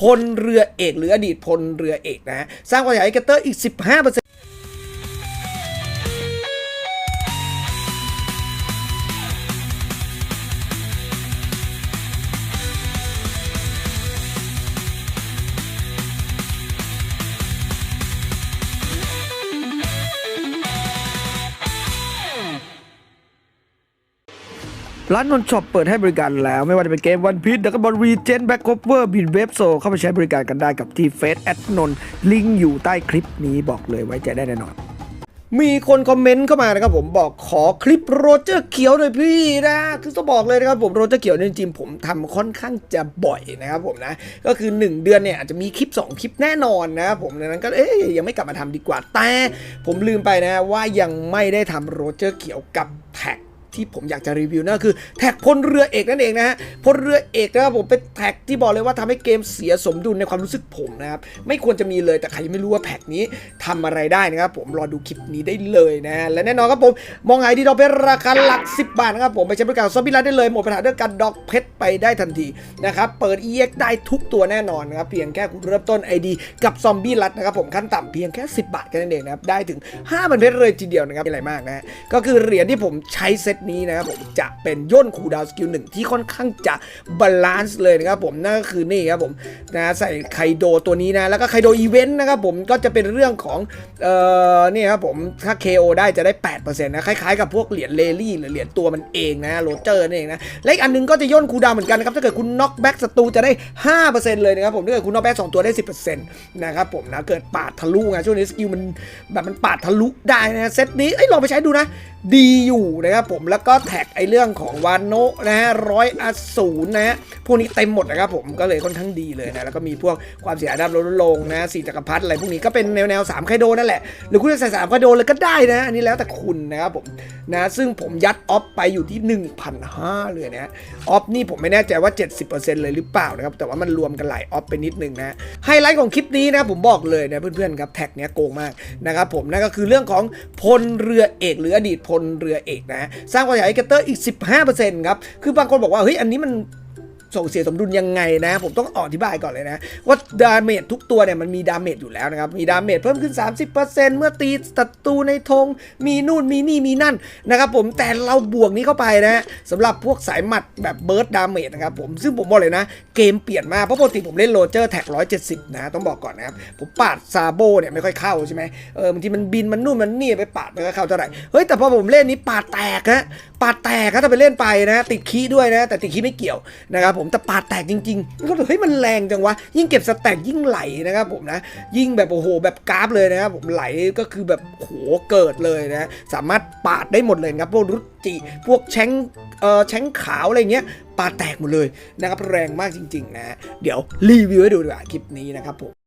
พลเรือเอก หรืออดีตพลเรือเอกนะฮะสร้างความเสียหายให้แกเตอร์อีก 15% ร้านนนช็อปเปิดให้บริการแล้วไม่ว่าจะเป็นเกมวันพี e ดักบอลรีเจนแบ็คโคเวอร์บินเว็บโซเข้าไปใช้บริการกันได้กับที่เฟซแอดนนลิงก์อยู่ใต้คลิปนี้บอกเลยไว้ใจได้แน่นอน มีคนคอมเมนต์เข้ามานะครับผมบอกขอคลิปโรเจอร์เขียวหน่อยพี่นะคือต้องบอกเลยนะครับผมโรเจอร์เขียวเนี่ยจริงๆผมทำค่อนข้างจะบ่อยนะครับผมนะ ก็คือ 1 เดือนเนี่ยอาจจะมีคลิป 2 คลิปแน่นอนนะครับผมดังนั้นก็เอ๊ยยังไม่กลับมาทำดีกว่าแต่ผมลืมไปนะว่ายังไม่ได้ทำโรเจอร์เขียวกับแท็ก ที่ผมอยากจะรีวิวนั่นคือ แท็กพลเรือเอกนั่นเองนะฮะพลเรือเอกนะครับผมเป็นแท็กที่บอกเลยว่าทำให้เกมเสียสมดุลในความรู้สึกผมนะครับไม่ควรจะมีเลยแต่ใครยังไม่รู้ว่าแพ็กนี้ทำอะไรได้นะครับผมรอดูคลิปนี้ได้เลยนะ และแน่นอนครับผมมองหายดีดอกเพชรราคาหลัก 10 บาทนะครับผมไปใช้บริการซอมบี้รัดได้เลยหมดปัญหาเรื่องการดอกเพชรไปได้ทันทีนะครับเปิด EX ได้ทุกตัวแน่นอนนะครับเพียงแค่คุณเริ่มต้น ID กับซอมบี้รัดนะครับผมขั้นต่ำเพียงแค่ 10 บาทแค่นั้นเองนะครับได้ถึง5พันเพชรเลยทีเดียวนะครับไม่อะไรมากนะก็คือเหรียญที่ผมใช้เซตนี้นะครับผมจะเป็นย่นคูดาวสกิลหนึ่งที่ค่อนข้างจะบาลานซ์เลยนะครับผมนั่นก็คือนี่ครับผมนะใส่ไคโดตัวนี้นะแล้วก็ไคโดอีเวนต์นะครับผมก็จะเป็นเรื่องของเอ่อนี่ครับผมถ้า KO ได้จะได้ 8%นะคล้ายๆกับพวกเหรียญเลลี่หรือเหรียญตัวมันเองนะโรเจอร์นั่นเองนะและอีกอันหนึงก็จะย่นคูดาวเหมือนกันนะครับถ้าเกิดคุณน็อกแบ็กศัตรูจะได้ 5%เลยนะครับผมถ้าเกิดคุณน็อกแบ็กสองตัวได้ 10%นะครับผมนะเกิดปาดทะลุไงช่วงนี้สกิลมันแบบมันปาดทะลุได้นะเซตนี้เอ้ยลองไปใช้ดูนะ ดีอยู่นะครับผมแล้วก็แท็กไอเรื่องของวานโนะนะฮะร้อยอสูรนะฮะพวกนี้เต็มหมดนะครับผมก็เลยค่อนข้างดีเลยนะแล้วก็มีพวกความเสียหายด้านลดลงนะสี่จักรพรรดิอะไรพวกนี้ก็เป็นแนวแนวสามไคโดนั่นแหละหรือคุณจะใส่สามไคโดเลยก็ได้นะอันนี้แล้วแต่คุณนะครับผมนะซึ่งผมยัดออฟไปอยู่ที่ 1,500เลยนะออฟนี่ผมไม่แน่ใจว่า 70%เลยหรือเปล่านะครับแต่ว่ามันรวมกันหลายออฟไปนิดนึงนะไฮไลท์ของคลิปนี้นะผมบอกเลยนะเพื่อนๆครับแท็กเนี้ยโกงมากนะครับผมนั่นก็คือเรื่องของพลเรือเอกหรืออดีตพลเรือเอกนะสร้างความเสียหายให้แกเตอร์อีก 15%ครับ คือบางคนบอกว่า เฮ้ย อันนี้มัน ส่งเสียสมดุลยังไงนะ ผมต้องอธิบายก่อนเลยนะ ว่าดาเมจทุกตัวเนี่ยมันมีดาเมจอยู่แล้วนะครับ มีดาเมจเพิ่มขึ้น 30%เมื่อตีศัตรูในธงมีนู่นมีนี่มีนั่นนะครับผมแต่เราบวกนี้เข้าไปนะสำหรับพวกสายหมัดแบบเบิร์ดดาเมจนะครับผมซึ่งผมบอกเลยนะ เกมเปลี่ยนมากเพราะปกติผมเล่นโรเจอร์แท็ก170 นะต้องบอกก่อนนะครับผมปาดซาโบเนี่ยไม่ค่อยเข้าใช่ไหมเออบางทีมันบินมันนู่นมันนี่ไปปาดไม่ค่อยเข้าเท่าไหร่เฮ้ยแต่พอผมเล่นนี้ปาดแตกฮะปาดแตกครับถ้าไปเล่นไปนะ ติดคีด้วยนะ แต่ติดคีไม่เกี่ยวนะครับผมแต่ปาดแตกจริงๆก็เลยเฮ้ยมันแรงจังวะ ยิ่งเก็บสแต็กยิ่งไหลนะครับผมนะ ยิ่งแบบโอ้โหแบบกราฟเลยนะครับผมไหลก็คือแบบโหเกิดเลยนะสามารถปาดได้หมดเลยครับพวกรุจิพวกแชงเอ่อแชงขาวอะไรเงี้ยปาดแตกหมดเลยนะครับแรงมากจริงๆนะ เดี๋ยวรีวิวให้ดูดีกว่าคลิปนี้นะครับผม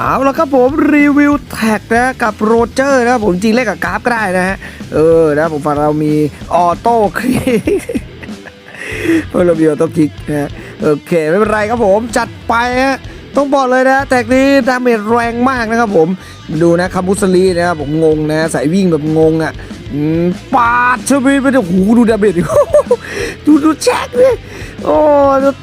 เอาละครับผมรีวิวแท็กนะกับโรเจอร์นะครับผมจริงเล่นกับกราฟก็ได้นะฮะเออนะผมฟังเรามีออโต้คลิกเพื่อเรามีออโต้คลิกนะฮะโอเคไม่เป็นไรครับผมจัดไปฮะต้องบอกเลยนะแท็กนี้ดาเมจแรงมากนะครับผมดูนะคาบุสลีนะครับผมงงนะสายวิ่งแบบงงอะ ปาดชวิตไปโอ้โหดูดาเมจดิดูดูแช็คดิโอ้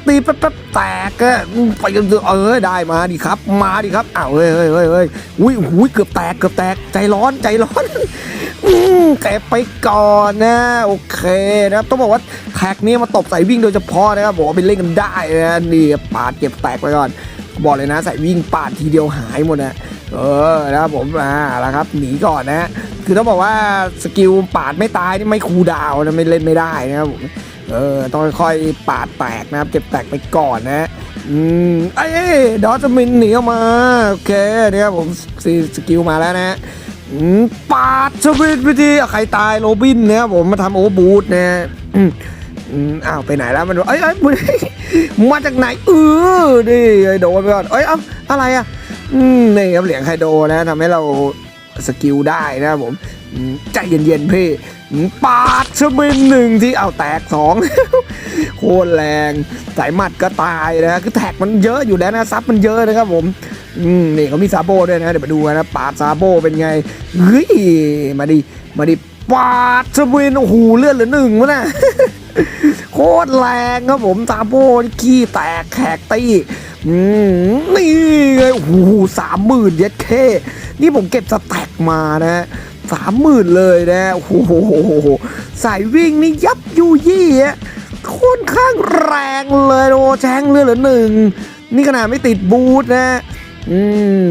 ตีแป๊บๆแตกอะไปกันเอะเอได้มาดิครับ มาดิครับอ้าวเฮ้ยเฮ้ยเฮ้ยเฮ้ยอุ้ยอุ้ยเกือบแตกเกือบแตกใจร้อนใจร้อนอืมแกไปก่อนนะโอเคนะครับต้องบอกว่าแท็กนี้มาตบใส่วิ่งโดยเฉพาะนะครับบอกว่าไปเล่นกันได้นะนี่ปาดเก็บแตกไปก่อน บอกเลยนะใส่วิ่งปาดทีเดียวหายหมดนะเออนะครับผมอ่าแล้วครับหนีก่อนนะคือต้องบอกว่าสกิลปาดไม่ตายนี่ไม่คูดาวนะไม่เล่นไม่ได้นะครับผมเออต้องค่อยๆปาดแตกนะครับเก็บแตกไปก่อนนะอืมไอ้ดอสมินหนีออกมาโอเคนี่ครับผมสสกิลมาแล้วนะอืมปาดสวิตไปทีใครตายโรบินเนี่ยผมมาทำโอบูทเนี่ยอืมอืมอ้าวไปไหนแล้วมันเอ้ยเอ้ย มาจากไหนเออนี่ไอ้โดนไปก่อนเอ้ยเอ้าอะไรอะอืมนี่ครับเหรียญไคโดนะทำให้เราสกิลได้นะครับผมใจเย็นๆพี่ปาดสวินหนึ่งที่เอาแตกสองโคตรแรงสายหมัดก็ตายนะคือแท็กมันเยอะอยู่แล้วนะซับมันเยอะนะครับผมนี่เขามีซาโบด้วยนะเดี๋ยวมาดูกันนะปาดซาโบเป็นไงเฮ้ยมาดิมาดิปาดสวินโอ้โหเลือดเหลือหนึ่งวะนะ โคตรแรงครับผมซาโบนี่ขี้แตกแขกตีอืมนี่ไงโอ้โหสามหมื่นเย็ดเคนี่ผมเก็บสแต็กมานะสามหมื่นเลยนะโอ้โหสายวิ่งนี่ยับยุยี่ค่อนข้างแรงเลยโอ้แจ้งเลือดเหลือหนึ่ง นี่ขนาดไม่ติดบูทนะ อืม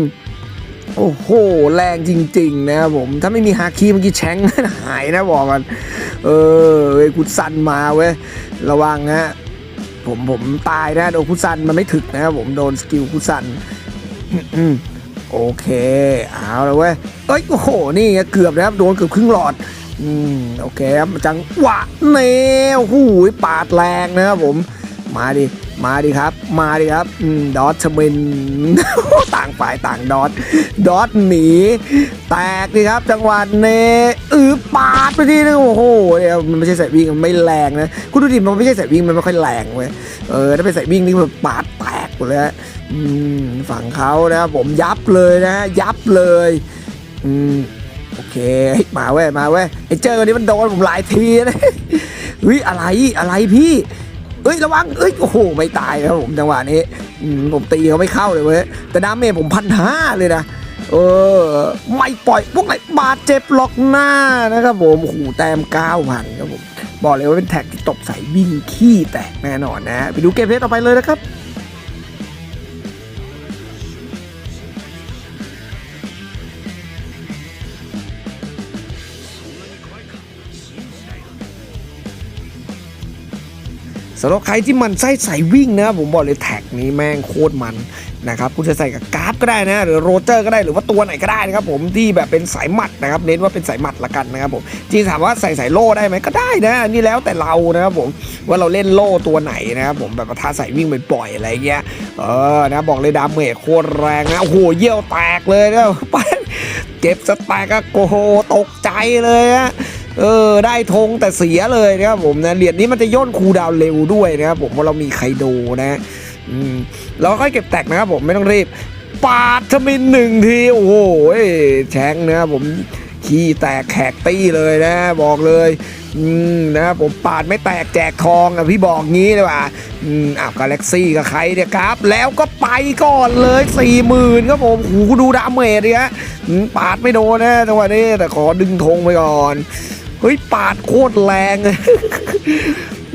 โอ้โห แรงจริง ๆ นะครับผม ถ้าไม่มีฮาคีเมื่อกี้แชงหายนะบอกกัน เออเว้ยคุซันมาเว้ย ระวังฮะผมผมตายนะโดนคุซันมันไม่ถึกนะครับผมโดนสกิลคุซันโอเคเอาเลยเว้ยเอ้ยโอ้โหนี่เกือบนะครับโดนเกือบครึ่งหลอดอืมโอเคครับจังหวะเนวหูยปาดแรงนะครับผม มาดิ มาดิครับ มาดิครับดอทชมินต่างฝ่ายต่างดอทดอทหนี แตกดิครับ จังหวะเนอือปาดไปที่นึงโอ้โหเนี่ยมันไม่ใช่สายวิ่งมันไม่แรงนะคุณดูดิมันไม่ใช่สายวิ่งมันไม่ค่อยแรงเว้ยเออถ้าเป็นสายวิ่งนี่มันปาดแตกหมดเลยฮะอืมฝั่งเขานะครับผมยับเลยนะ ยับเลยอืมโอเค มาเว้ยมาเว้ยไอ้เจอคนนี้มันโดนผมหลายทีนะเฮ้ยอะไรอะไรพี่ เอ้ยระวังเอ้ยโอ้โหไม่ตายครับผมจังหวะนี้ผมตีเขาไม่เข้าเลยเว้ยแต่ดาเมจผมพันห้าเลยนะเออไม่ปล่อยพวกไหนบาดเจ็บหลอกหน้านะครับผมโอ้โหแต้มเก้าพันครับผมบอกเลยว่าเป็นแท็กที่ตบใส่วิ่งขี้แตกแน่นอนนะ ไปดูเกมเพลย์ต่อไปเลยนะครับ สำหรับใครที่มันไส้ใส่วิ่งนะครับผมบอกเลยแท็กนี้แม่งโคตรมันนะครับคุณจะใส่กับกราฟก็ได้นะหรือโรเจอร์ก็ได้หรือว่าตัวไหนก็ได้นะครับผมที่แบบเป็นสายหมัดนะครับเน้นว่าเป็นสายหมัดละกันนะครับผมจริงถามว่าใส่สายโล่ได้ไหมก็ได้นะนี่แล้วแต่เรานะครับผมว่าเราเล่นโล่ตัวไหนนะครับผมแบบประทาใส่วิ่งบ่อยๆอะไรเงี้ยเออนะบอกเลยดาเมจโคตรแรงนะโอ้โหเยี่ยวแตกเลยนะเก็บสแต็กก็โอ้โหตกใจเลยอะ เออได้ธงแต่เสียเลยนะครับผมนะเหรียญนี้มันจะย่นคูดาวเร็วด้วยนะครับผมว่าเรามีไคโดนะอืมเราค่อยเก็บแตกนะครับผมไม่ต้องรีบปาดทมินหนึ่งทีโอ้โหแชงนะครับผมขี้แตกแขกตี้เลยนะ บอกเลยอืมนะครับผมปาดไม่แตกแจกทองอะพี่บอกงี้เลยว่าอืมอ้าวกาแล็กซี่กับใครเนี่ยครับ แล้วก็ไปก่อนเลยสี่หมื่นครับผมหูดูดาเมจเนี่ยอืมปาดไม่โดนนะจังหวะนี้แต่ขอดึงธงไปก่อน ฮ้ยปาดโคตรแรง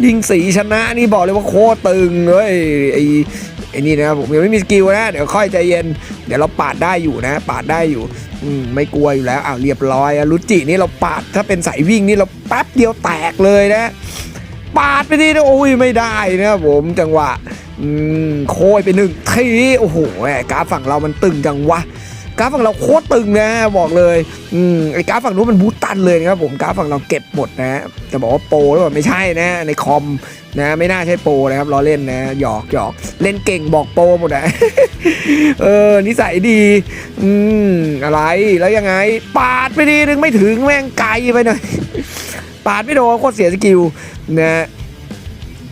ยิงสีชนะนี่บอกเลยว่าโคตรตึงเฮ้ยไอ้ไอ้นี่นะครับผมยังไม่มีสกิลนะ เดี๋ยวค่อยใจเย็น เดี๋ยวเราปาดได้อยู่นะ ปาดได้อยู่อืมไม่กลัวอยู่แล้วอ้าวเรียบร้อยอะรุจินี่เราปาดถ้าเป็นสายวิ่งนี่เราแป๊บเดียวแตกเลยนะ ปาดไปทีนะโอ้ยไม่ได้นะครับผมจังหวะอืมโค้ยไปหนึ่งทีโอ้โหกราฟฝั่งเรามันตึงจังวะ กราฟฝั่งเราโคตรตึงนะบอกเลยอืมไอ้กราฟฝั่งนู้นมันบูตตันเลยนะครับผมกราฟฝั่งเราเก็บหมดนะจะบอกว่าโปรหรือเปล่าไม่ใช่นะ ในคอมนะไม่น่าใช่โปรนะครับล้อเล่นนะหยอกหยอกเล่นเก่งบอกโปรหมดอะเออนิสัยดีอืมอะไรแล้วยังไง ปาดไปดีนึงไม่ถึงแม่งไกลไปหน่อยปาดไม่โดนโคตรเสียสกิลนะ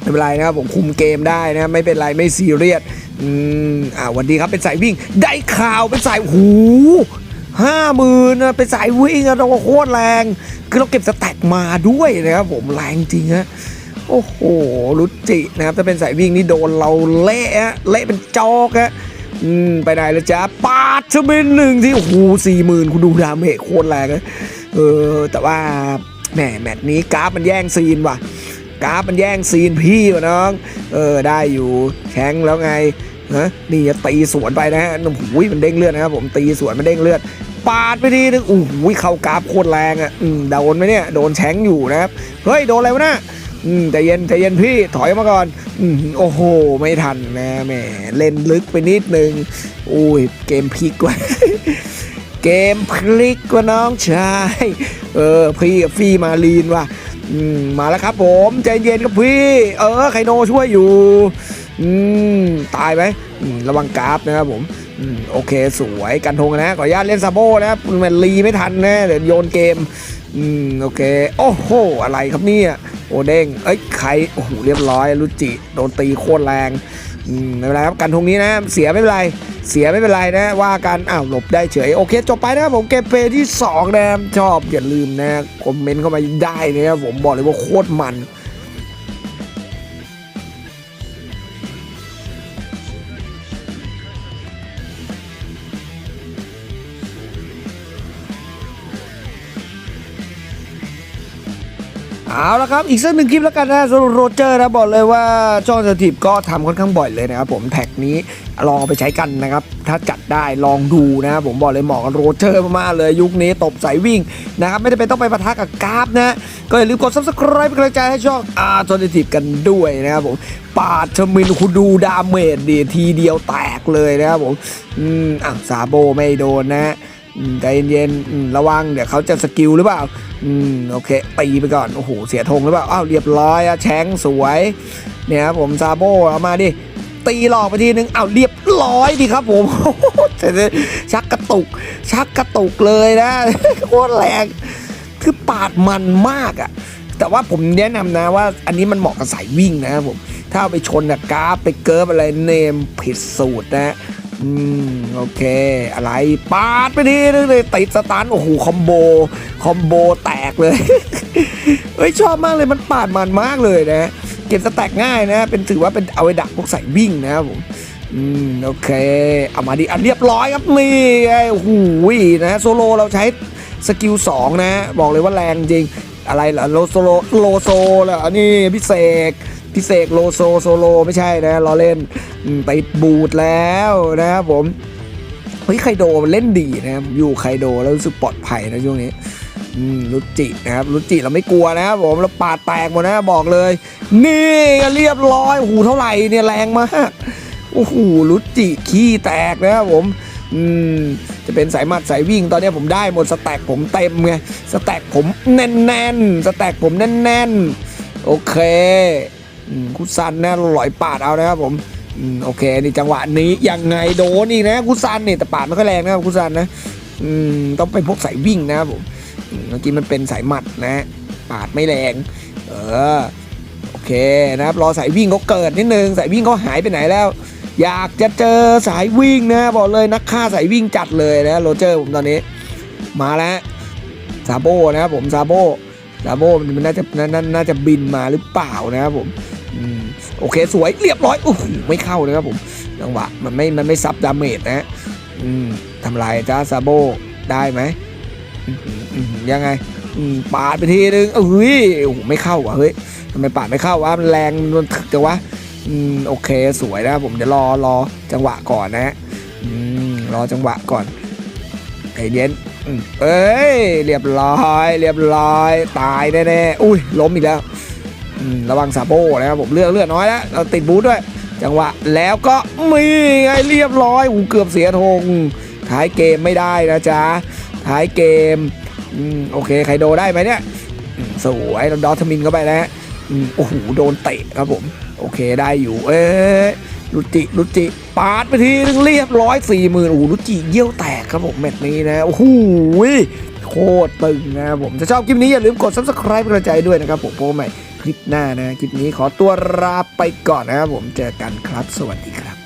ไม่เป็นไรนะครับผมคุมเกมได้นะไม่เป็นไรไม่ซีเรียส อืมอ่าวันดีครับเป็นสายวิ่ง ได้ข่าวเป็นสายหูห้าหมื่นนะเป็นสายวิ่งอะเราโคตรแรง คือเราเก็บสแต็กมาด้วยนะครับผมแรงจริงฮะโอ้โหรุจินะครับถ้าเป็นสายวิ่งนี่โดนเราเละฮะเละเป็นจอกฮะอืมไปไหนล้วจ้าปาดชะเบนหนึ่งที่โอ้โหสี่หมื่นคุณดูดาเมจโคตรแรงเลยเออแต่ว่าแหมแมตช์นี้กราฟมันแย่งซีนว่ะ กราฟมันแย่งซีนพี่วะน้อง เออได้อยู่แข้งแล้วไงฮะนี่จะตีสวนไปนะฮะโอ้โหมันเด้งเลือดนะครับผมตีสวนมันเด้งเลือดปาดไปทีนึงโอ้โหเข้ากราฟโคตรแรงอะอืมโดนไหมเนี่ยโดนแช้งอยู่นะครับเฮ้ยโดนอะไรวะนะอืมใจเย็นใจเย็นพี่ถอยมาก่อนอืมโอ้โห ไม่ทันนะแหมเล่นลึกไปนิดนึงอุ้ยเกมพลิกว่ะเกมพลิกกว่าน้องชาย เออพี่กับฟี่มาลีนว่ะ อืมมาแล้วครับผมใจเย็นครับพี่ เออไคโนช่วยอยู่อืมตายไหมระวังกราฟนะครับผมอืมโอเคสวยกันทงนะขออนุญาตเล่นซาโบนะครับมันรีไม่ทันนะเดี๋ยวโยนเกมอืมโอเค โอ้โห อะไรครับเนี่ยโอเด้งเอ้ยใครโอ้โหเรียบร้อยรุจิโดนตีโคตรแรง ไม่เป็นไรครับกันทงนี้นะเสียไม่เป็นไรเสียไม่เป็นไรนะว่ากันอ้าวหลบได้เฉยโอเคจบไปนะครับผมเกมเพย์ที่2นะชอบอย่าลืมนะคอมเมนต์เข้ามาได้นะครับผมบอกเลยว่าโคตรมัน เอาละครับ อีกสักหนึ่งคลิปแล้วกันนะสำหรับโรเจอร์นะบอกเลยว่าช่องสถิตก็ทำค่อนข้างบ่อยเลยนะครับผมแท็กนี้ลองเอาไปใช้กันนะครับ ถ้าจัดได้ลองดูนะครับผมบอกเลยเหมาะกับโรเจอร์มากๆเลยยุคนี้ตบสายวิ่งนะครับไม่ได้เป็นต้องไปปะทะกับกราฟนะ ก็อย่าลืมกด subscribe เป็นกำลังใจให้ช่องอาร์โซนิทีฟกันด้วยนะครับผมปาดชมินคุณดูดาเมจดีทีเดียวแตกเลยนะครับผมอืมอะซาโบไม่โดนนะ ใจเย็นๆระวังเดี๋ยวเขาจะสกิลหรือเปล่าอืมโอเคตีไปก่อนโอ้โหเสียธงหรือเปล่าอ้าวเรียบร้อยอะแชงสวย เนี่ยครับผมซาโบเอามาดิตีหลอกไปทีนึงอ้าวเรียบร้อยดีครับผมชักกระตุก ชักกระตุกเลยนะโคตรแรงคือปาดมันมากอะแต่ว่าผมแนะนำนะว่าอันนี้มันเหมาะกับสายวิ่งนะครับผม ถ้าไปชนกับกราฟไปเกิร์ฟอะไรเนมผิดสูตรนะ อืมโอเค อะไรปาดไปทีนึงเลยติดสตาร์โอ้โหคอมโบคอมโบแตกเลยเฮ้ยชอบมากเลยมันปาดมันมากเลยนะ เก็บสแต็กง่ายนะ เป็นถือว่าเป็นเอาไว้ดักพวกใสายวิ่งนะครับผมอืมโอเคเอามาดิอันเรียบร้อยครับนี่ไงโอ้โหนะโซโลเราใช้สกิล2นะ บอกเลยว่าแรงจริง อะไรเหรอโลโซโลโซเหรอนี่พิเศษพิเศษโลโซโซโลไม่ใช่นะล้อเล่นไปบูดแล้วนะครับผมเฮ้ยไคโดมันเล่นดีนะครับอยู่ไคโดแล้วรู้สึกปลอดภัยนะช่วงนี้รุจินะครับรุจิเราไม่กลัวนะครับผมเราปาดแตกหมดนะบอกเลย นี่เรียบร้อยโอ้โหเท่าไหร่เนี่ยแรงมากโอ้โหรุจิขี้แตกนะครับผม อืมจะเป็นสายมัดสายวิ่งตอนนี้ผมได้หมดสแต็กผมเต็มไงสแต็กผมแน่นๆสแต็กผมแน่นๆโอเคอคุซันนะลอยปาดเอานะครับผมอืมโอเคนี่จังหวะนี้ยังไงโดนอีกนะคุซันนี่แต่ปาดไม่ค่อยแรงนะครับคุซันนะอืมต้องเป็นพวกสายวิ่งนะครับผมอืมเมื่อกี้มันเป็นสายหมัดนะ ปาดไม่แรง เออโอเคนะครับรอสายวิ่งเขาเกิดนิดนึงสายวิ่งเขาหายไปไหนแล้ว อยากจะเจอสายวิ่งนะบอกเลยนักฆ่าสายวิ่งจัดเลยนะโรเจอร์ผมตอนนี้ มาแล้วซาโบนะครับผมซาโบซาโบมันน่าจะน่าน่าน่าจะบินมาหรือเปล่านะครับผมโอเคสวยเรียบร้อยโอ้ไม่เข้านะครับผมจังหวะมันไม่มันไม่ซับดาเมจนะฮะทำลายจ้าซาโบได้ไหมยังไงปาดไปทีนึงเอ้ยไม่เข้าว่ะเฮ้ยทำไมปาดไม่เข้าวะมันแรงมันถึกจังวะ อืมโอเคสวยนะครับผมเดี๋ยวรอรอจังหวะก่อนนะฮะอืมรอจังหวะก่อนใจเย็นเอ้ยเรียบร้อย เรียบร้อย ตายแน่ๆอุ้ยล้มอีกแล้วระวังซาโบนะครับผมเลือดเลือดน้อยแล้วเราติดบูทด้วย จังหวะแล้วก็มีไงเรียบร้อยอูเกือบเสียธงท้ายเกมไม่ได้นะจ๊ะท้ายเกมอืมโอเคใครโดได้ไหมเนี่ยอืมสวยเราดอทมินเข้าไปนะฮะอืมโอ้โหโดนเตะครับผม โอเคได้อยู่ เอ๊ะลุจิลุจิปาดไปทีนึงเรียบร้อยสี่หมื่นโอ้โหลุจิเยี่ยวแตกครับผมแมตช์นี้นะโอ้โหโคตรตึงนะครับผมถ้าชอบคลิปนี้อย่าลืมกด subscribe เป็นกำลังใจด้วยนะครับผมโพสใหม่คลิปหน้านะ คลิปนี้ขอตัวลาไปก่อนนะครับผมเจอกันครับ สวัสดีครับ